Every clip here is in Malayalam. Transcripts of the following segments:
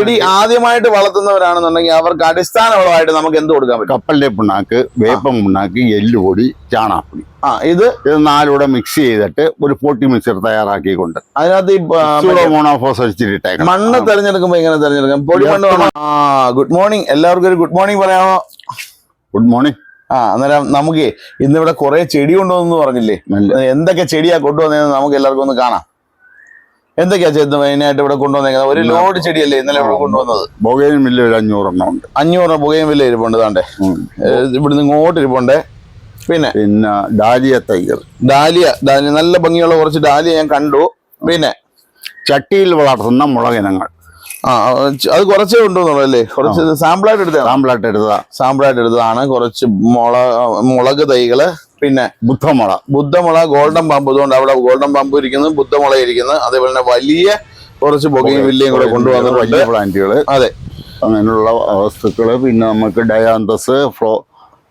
ചെടി ആദ്യമായിട്ട് വളർത്തുന്നവരാണെന്നുണ്ടെങ്കിൽ അവർക്ക് അടിസ്ഥാന വളമായിട്ട് നമുക്ക് എന്ത് കൊടുക്കാൻ പറ്റും? കപ്പലിന്റെ പിണ്ണാക്ക് വേപ്പം പിണ്ണാക്ക് എല്ലുപൊടി ചാണാപ്പൊടി ആ ഇത്? ഇത് നാലൂടെ മിക്സ് ചെയ്തിട്ട് ഒരു പൊട്ടി മിക്സർ തയ്യാറാക്കിക്കൊണ്ട് അതിനകത്ത് ഈ മണ്ണ് തെരഞ്ഞെടുക്കുമ്പോ എങ്ങനെ തെരഞ്ഞെടുക്കാം? പൊടി മണ്ണ് ആ ഗുഡ് മോർണിംഗ് എല്ലാവർക്കും ഒരു ഗുഡ് മോർണിംഗ് പറയാമോ? ഗുഡ് മോർണിംഗ് ആ അന്നേരം നമുക്ക് ഇന്നിവിടെ കുറെ ചെടി കൊണ്ടുവന്നു പറഞ്ഞില്ലേ എന്തൊക്കെ ചെടിയാ കൊണ്ടുവന്നതെന്ന് നമുക്ക് എല്ലാവർക്കും ഒന്ന് കാണാം. എന്തൊക്കെയാ ചെയ്ത് മെയിനായിട്ട് ഇവിടെ കൊണ്ടുവന്നേക്കുന്നത്? ഒരു ലോഡ് ചെടിയല്ലേ ഇന്നലെ ഇവിടെ കൊണ്ടുവന്നത്? ബൊഗൈൻ മില്ല് ഒരു അഞ്ഞൂറെണ്ണം ഉണ്ട്. അഞ്ഞൂറ് പുകയും വില്ല ഇരിപ്പുണ്ട് താണ്ടെ. ഇവിടുന്ന് ഇങ്ങോട്ട് ഇരിപ്പുണ്ട്. പിന്നെ? പിന്നെ ഡാലിയ തൈകൾ ഡാലിയ ഡാലിയ. നല്ല ഭംഗിയുള്ള കുറച്ച് ഡാലിയ ഞാൻ കണ്ടു. പിന്നെ? ചട്ടിയിൽ വളർത്തുന്ന മുളകിനങ്ങൾ ആ അത് കുറച്ചേ കൊണ്ടുവന്നുള്ളൂ അല്ലേ? കുറച്ച് സാമ്പിളായിട്ട് എടുത്തതാണ്? സാമ്പിളായിട്ട് എടുത്തതാണ് സാമ്പിളായിട്ട് എടുത്തതാണ്. കുറച്ച് മുളക് മുളക് തൈകൾ. പിന്നെ ബുദ്ധമുള. ബുദ്ധമുള ഗോൾഡൻ പാമ്പ്. അതുകൊണ്ട് അവിടെ ഗോൾഡൻ പാമ്പ് ഇരിക്കുന്നത് ബുദ്ധമുള ഇരിക്കുന്നത് അതേപോലെ തന്നെ വലിയ കുറച്ച് പുകയും വില്ലയും കൂടെ കൊണ്ടുവന്നിട്ടുണ്ട്. വലിയ പ്ലാന്റുകൾ അതെ. അങ്ങനെയുള്ള വസ്തുക്കൾ. പിന്നെ നമുക്ക് ഡയാന്തസ് ഫ്ലോ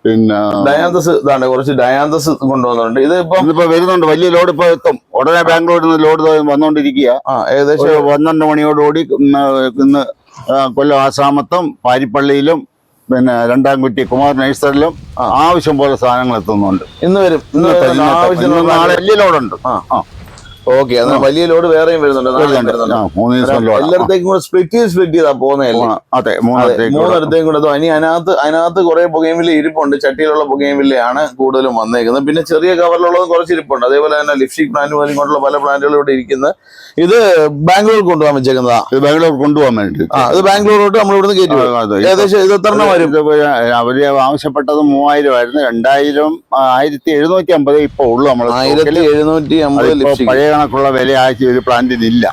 പിന്നെ ഡയാന്തസ് ഇതാണ് കുറച്ച് ഡയാന്തസ് കൊണ്ടുവന്നിട്ടുണ്ട്. ഇത് ഇപ്പം ഇപ്പൊ വരുന്നുണ്ട്. വലിയ ലോഡ് ഇപ്പൊ എത്തും. ഉടനെ ബാംഗ്ലൂരിൽ നിന്ന് ലോഡ് വന്നുകൊണ്ടിരിക്കുക ആ ഏകദേശം പന്ത്രണ്ട് മണിയോടുകൂടി ഇന്ന് കൊല്ലം ആസാമത്തും പാരിപ്പള്ളിയിലും പിന്നെ രണ്ടാംകുറ്റി കുമാർ നഴ്സറിലും ആവശ്യം പോലെ സാധനങ്ങൾ എത്തുന്നുണ്ട്. ഇന്ന് വരും. ഇന്ന് നാളെ വലിയ ലോഡുണ്ട് ആ. ഓക്കെ അതെ വലിയ ലോഡ് വേറെയും വരുന്നുണ്ട് എല്ലായിടത്തേക്കും കൂടെ സ്പ്ലിറ്റ് ചെയ്ത് സ്പ്ലിറ്റ് ചെയ്താ പോകുന്നതല്ലേ? അതെ മൂന്നിടത്തേക്കും കൂടെ. ഇനി അതിനകത്ത് അതിനകത്ത് കുറെ പുകയൻവില്ല ഇരിപ്പുണ്ട്. ചട്ടിയിലുള്ള പുകയും ആണ് കൂടുതലും വന്നേക്കുന്നത്. പിന്നെ ചെറിയ കവറിലുള്ളത് കുറച്ച് ഇരിപ്പുണ്ട്. അതേപോലെ തന്നെ ലിപ്സ്റ്റിക് പ്ലാന്റ് പോലും കൊണ്ടുള്ള പല പ്ലാന്റുകളും ഇവിടെ ഇരിക്കുന്നത് ഇത് ബാംഗ്ലൂർ കൊണ്ടുപോകാൻ വെച്ചേക്കുന്നതാ? ഇത് ബാംഗ്ലൂർ കൊണ്ടുപോകാൻ വേണ്ടി ഇത് ബാംഗ്ലൂരോട്ട് നമ്മൾ ഇവിടുന്ന് കയറ്റി. ഏകദേശം ഇത് എത്ര വരും? അവർ ആവശ്യപ്പെട്ടത് മൂവായിരം ആയിരുന്നു. രണ്ടായിരം ആയിരത്തി എഴുന്നൂറ്റി അമ്പത് ഇപ്പൊ ഉള്ളു നമ്മൾ ആയിരത്തി എഴുന്നൂറ്റി അമ്പത് പഴയ കണക്കുള്ള വില ആഴ്ച ഒരു പ്ലാന്റിന് ഇല്ല.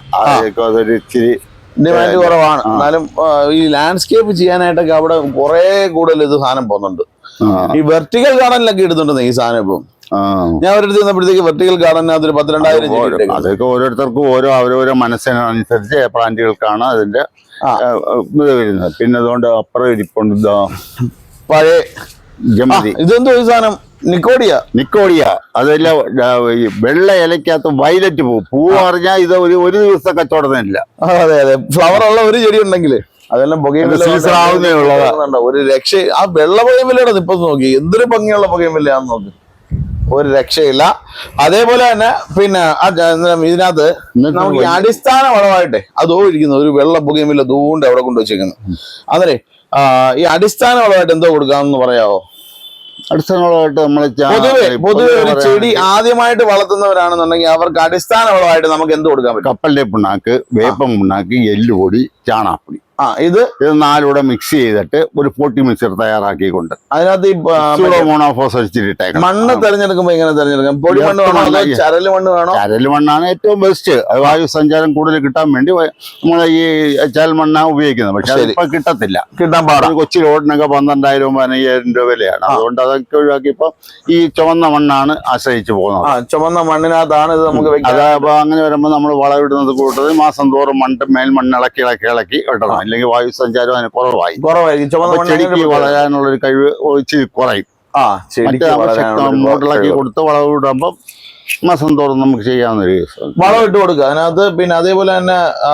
അതൊരു ഇച്ചിരി ഡിമാൻഡ് കുറവാണ്. എന്നാലും ഈ ലാൻഡ്സ്കേപ്പ് ചെയ്യാനായിട്ടൊക്കെ അവിടെ കുറെ കൂടുതൽ ഇത് സാധനം പോകുന്നുണ്ട്. ഈ വെർട്ടിക്കൽ ഗാർഡനിലൊക്കെ ഇടുന്നുണ്ട് ഈ സാധനം ഇപ്പം. ഞാൻ ഒരിടത്ത് ചെന്നപ്പോഴത്തേക്ക് വെർട്ടിക്കൽ ഗാർഡനകത്ത് ഒരു പത്തിരണ്ടായിരം ചെടി അതൊക്കെ ഓരോരുത്തർക്കും ഓരോ അവരവരോ മനസ്സിനനുസരിച്ച് പ്ലാന്റുകൾക്കാണ് അതിന്റെ ഇത് വരുന്നത്. പിന്നെ അതുകൊണ്ട് അപ്പുറം ഇരിപ്പുണ്ട് പഴയ ഇതെന്തോ ഈ സാധനം? നിക്കോഡിയ. നിക്കോടിയ അതല്ല ഈ വെള്ള ഇലക്കകത്ത് വയലറ്റ് പൂ. പൂ പറഞ്ഞാൽ ഇത് ഒരു ഒരു ദിവസത്തെ കച്ചവടത്തിനില്ല. അതെ അതെ. ഫ്ലവർ ഉള്ള ഒരു ചെടി ഉണ്ടെങ്കിൽ അതെല്ലാം പുകയും അത് season ആവുന്നേ ഉള്ളതാ. ഒരു രക്ഷ ആ വെള്ള പുകയും വില്ലയുടെ ഇപ്പൊ നോക്കി എന്തൊരു ഭംഗിയുള്ള പുകയും നോക്കി നോക്ക്. ഒരു രക്ഷയില്ല. അതേപോലെ തന്നെ പിന്നെ ഇതിനകത്ത് നമുക്ക് അടിസ്ഥാന വളമായിട്ട് അതോ ഇരിക്കുന്നു ഒരു വെള്ള പുകയും വില്ല ദൂണ്ട് അവിടെ കൊണ്ടുവച്ചിരിക്കുന്നു. അതെ ഈ അടിസ്ഥാന വളമായിട്ട് എന്തോ കൊടുക്കാമെന്ന് പറയാവോ? അടിസ്ഥാനമായിട്ട് നമ്മൾ പൊതുവെ പൊതുവെ ഒരു ചെടി ആദ്യമായിട്ട് വളർത്തുന്നവരാണെന്നുണ്ടെങ്കിൽ അവർക്ക് അടിസ്ഥാന വളമായിട്ട് നമുക്ക് എന്ത് കൊടുക്കാൻ പറ്റും? കപ്പലിന്റെ പിണ്ണാക്ക് വേപ്പം പിണ്ണാക്ക് എല്ലുപൊടി ചാണാപ്പൊടി ആ ഇത് ഇത് നാലൂടെ മിക്സ് ചെയ്തിട്ട് ഒരു പൊട്ടി മിക്സർ തയ്യാറാക്കിക്കൊണ്ട്. അതിനകത്ത് ഈ മോണോഫോസ് അടിച്ചിട്ട് മണ്ണ് തെരഞ്ഞെടുക്കുമ്പോ എങ്ങനെ തെരഞ്ഞെടുക്കാം പൊടി മണ്ണ് വേണോ. ചരൽ മണ്ണ് വേണോ? ചരൽ മണ്ണാണ് ഏറ്റവും ബെസ്റ്റ് അത് വായു സഞ്ചാരം കൂടുതൽ കിട്ടാൻ വേണ്ടി നമ്മൾ ഈ ചരൽ മണ്ണാണ് ഉപയോഗിക്കുന്നത്. പക്ഷെ ഇപ്പൊ കിട്ടത്തില്ല. കിട്ടാൻ പാടാ. ഒരു കൊച്ചി ലോഡിനൊക്കെ പന്ത്രണ്ടായിരം പതിനയ്യായിരം രൂപ വിലയാണ് അതുകൊണ്ട് അതൊക്കെ ഒഴിവാക്കി ഇപ്പൊ ഈ ചുവന്ന മണ്ണാണ് ആശ്രയിച്ചു പോകുന്നത്. ചുവന്ന മണ്ണിനകത്താണ് ഇത് നമുക്ക് അതായത് അത് അങ്ങനെ വരുമ്പോൾ നമ്മൾ വളമിടുന്നത് കൂട്ടത് മാസം തോറും മണ്ണ് മേൽ മണ്ണ് ഇളക്കി ഇളക്കി ഇളക്കി ഇടണം അല്ലെങ്കിൽ വായു സഞ്ചാരം അതിന് കുറവായി. ചെടിക്ക് വളരാനുള്ള ഒരു കഴിവ് ഇച്ചിരി കുറയും. മൂട്ടിളക്കി കൊടുത്ത് വളവിടുമ്പം മാസം തോറും നമുക്ക് ചെയ്യാവുന്ന ഒരു കേസ്. വളം ഇട്ട് കൊടുക്കുക. അതിനകത്ത് പിന്നെ അതേപോലെ തന്നെ ആ,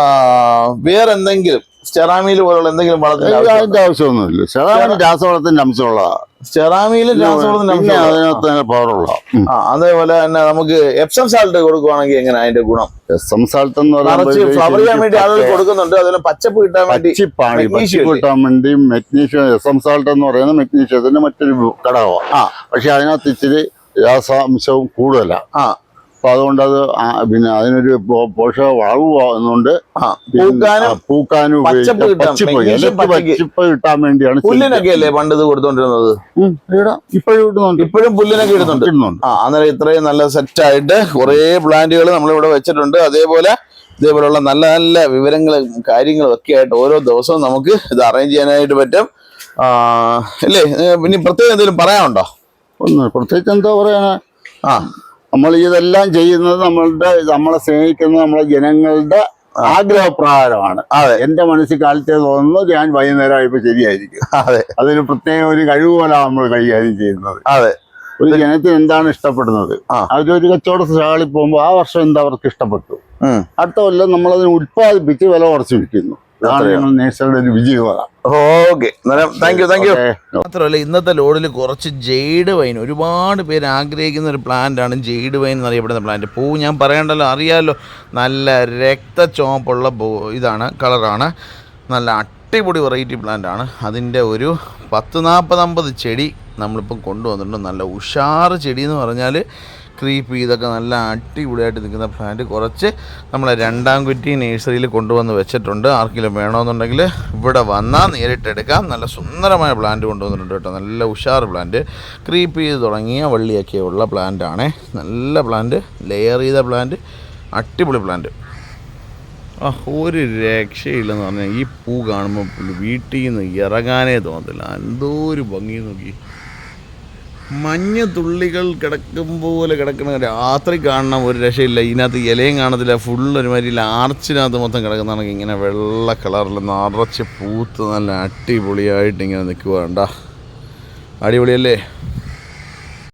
എന്തെങ്കിലും പോലുള്ള എന്തെങ്കിലും വളത്തിന്റെ അതിന്റെ ആവശ്യമൊന്നുമില്ല. സ്റ്റെറാമിന് രാസവളത്തിന്റെ അംശമുള്ളതാ സ്റ്റെറാമിയിലും രാസവളത്തിന്റെ അംശം അതിനകത്ത് പവറുള്ള ആ അതേപോലെ തന്നെ നമുക്ക് എപ്സം സാൾട്ട് കൊടുക്കുവാണെങ്കിൽ എങ്ങനെ അതിന്റെ ഗുണം? എപ്സം സാൾട്ട് എന്ന് പറയുന്നത് ഫ്ലവർ ചെയ്യാൻ വേണ്ടി ആളുകൾ കൊടുക്കുന്നുണ്ട്. അതുപോലെ പച്ചപ്പ് കിട്ടാൻ വേണ്ടി പച്ചിപ്പാണ് പച്ചപ്പ്? കിട്ടാൻ വേണ്ടി മെഗ്നീഷ്യം എസം സാൾട്ട് എന്ന് പറയുന്നത് മെഗ്നീഷ്യത്തിന്റെ മറ്റൊരു ഘടകമാണ് പക്ഷെ അതിനകത്ത് ഇച്ചിരി രാസാംശവും കൂടുതലാണ് ആ അപ്പൊ അതുകൊണ്ട് അത് പിന്നെ അതിനൊരു പോഷക വളവ് ആവുന്നതുകൊണ്ട് പൂക്കാനും പച്ചപ്പ്. കിട്ടാൻ, വേണ്ടിയാണ്. പുല്ലിനൊക്കെ അല്ലേ പണ്ട് ഇത് കൊടുത്തോണ്ടിരുന്നത്? ഇപ്പോഴും ഇടുന്നുണ്ട്. ഇപ്പോഴും പുല്ലിനൊക്കെ ഇടുന്നുണ്ട്. ഇടുന്നുണ്ട്. ആ അന്നേരം ഇത്രയും നല്ല സെറ്റ് ആയിട്ട് കുറേ പ്ലാന്റുകൾ നമ്മളിവിടെ വെച്ചിട്ടുണ്ട്. അതേപോലെ ഇതേപോലുള്ള നല്ല നല്ല വിവരങ്ങളും കാര്യങ്ങളും ഒക്കെ ആയിട്ട് ഓരോ ദിവസവും നമുക്ക് ഇത് അറേഞ്ച് ചെയ്യാനായിട്ട് പറ്റും. അല്ലേ ഇല്ലേ? പിന്നെ ഇനി പ്രത്യേകം എന്തെങ്കിലും പറയാനുണ്ടോ? ഒന്ന് പ്രത്യേകിച്ച് എന്താ പറയാനാ? ആ. നമ്മൾ ഇതെല്ലാം ചെയ്യുന്നത് നമ്മളുടെ നമ്മളെ സ്നേഹിക്കുന്ന നമ്മളെ ജനങ്ങളുടെ ആഗ്രഹപ്രകാരമാണ്. അതെ. എന്റെ മനസ്സിൽ കാലത്തെ തോന്നുന്നു ഞാൻ വൈകുന്നേരം ആയപ്പോ ശരിയായിരിക്കും. അതെ. അതിന് പ്രത്യേക ഒരു കഴിവ് പോലാണ് നമ്മൾ കൈകാര്യം ചെയ്യുന്നത്. അതെ. ഒരു ജനത്തിന് എന്താണ് ഇഷ്ടപ്പെടുന്നത്? അതൊരു അവരൊരു കച്ചവട സ്റ്റാളിൽ പോകുമ്പോൾ ആ വർഷം എന്താ അവർക്ക് ഇഷ്ടപ്പെട്ടു. അടുത്ത കൊല്ലം നമ്മളതിനെ ഉത്പാദിപ്പിച്ച് വില കുറച്ച് വിൽക്കുന്നു. ഇതാണ് ഞങ്ങൾ നേഴ്സറിയുടെ ഒരു വിജയമാണ് okay. Thank you thank you മാത്രമല്ല ഇന്നത്തെ ലോഡിൽ കുറച്ച് ജെയ്ഡ് വൈൻ. ഒരുപാട് പേര് ആഗ്രഹിക്കുന്ന ഒരു പ്ലാന്റ് ആണ് ജെയ്ഡ് വൈൻ എന്നറിയപ്പെടുന്ന പ്ലാന്റ് പൂ ഞാൻ പറയണ്ടല്ലോ അറിയാമല്ലോ നല്ല രക്തചുവപ്പുള്ള പൂ- ഇതാണ് കളറാണ്. നല്ല അടിപൊളി വെറൈറ്റി പ്ലാന്റ് ആണ്. അതിന്റെ ഒരു പത്ത് നാൽപ്പത് അമ്പത് ചെടി നമ്മളിപ്പം കൊണ്ടുവന്നിട്ടുണ്ട്. നല്ല ഉഷാറ് ചെടി എന്ന് പറഞ്ഞാൽ ക്രീപ്പ് ഇതൊക്കെ നല്ല അടിപൊളിയായിട്ട് നിൽക്കുന്ന പ്ലാന്റ് കുറച്ച് നമ്മളെ രണ്ടാം കുറ്റി നേഴ്സറിയിൽ കൊണ്ടുവന്ന് വെച്ചിട്ടുണ്ട്. ആർക്കെങ്കിലും വേണമെന്നുണ്ടെങ്കിൽ ഇവിടെ വന്നാൽ നേരിട്ടെടുക്കാം നല്ല സുന്ദരമായ പ്ലാന്റ് കൊണ്ടുവന്നിട്ടുണ്ട് കേട്ടോ. നല്ല ഉഷാർ പ്ലാന്റ് ക്രീപ്പ് ചെയ്ത് തുടങ്ങിയ വള്ളിയൊക്കെയുള്ള പ്ലാന്റ് ആണേ. നല്ല പ്ലാന്റ് ലെയർ ചെയ്ത പ്ലാന്റ് അടിപൊളി പ്ലാന്റ് ആ ഒരു രക്ഷയില്ലെന്ന് പറഞ്ഞാൽ ഈ പൂ കാണുമ്പോൾ വീട്ടിൽ നിന്ന് ഇറങ്ങാനേ തോന്നത്തില്ല. എന്തോ ഒരു ഭംഗി നോക്കി. മഞ്ഞ തുള്ളികൾ കിടക്കും പോലെ കിടക്കണ രാത്രി കാണണം ഒരു രക്ഷയില്ല. ഇതിനകത്ത് ഇലയും കാണത്തില്ല. ഫുൾ ഒരുമാതിരി ആർച്ചിനകത്ത് മൊത്തം കിടക്കുന്നതാണെങ്കിൽ ഇങ്ങനെ വെള്ള കളറിൽ നിറച്ച് പൂത്ത് നല്ല അടിപൊളിയായിട്ട് ഇങ്ങനെ നിൽക്കുക അടിപൊളിയല്ലേ?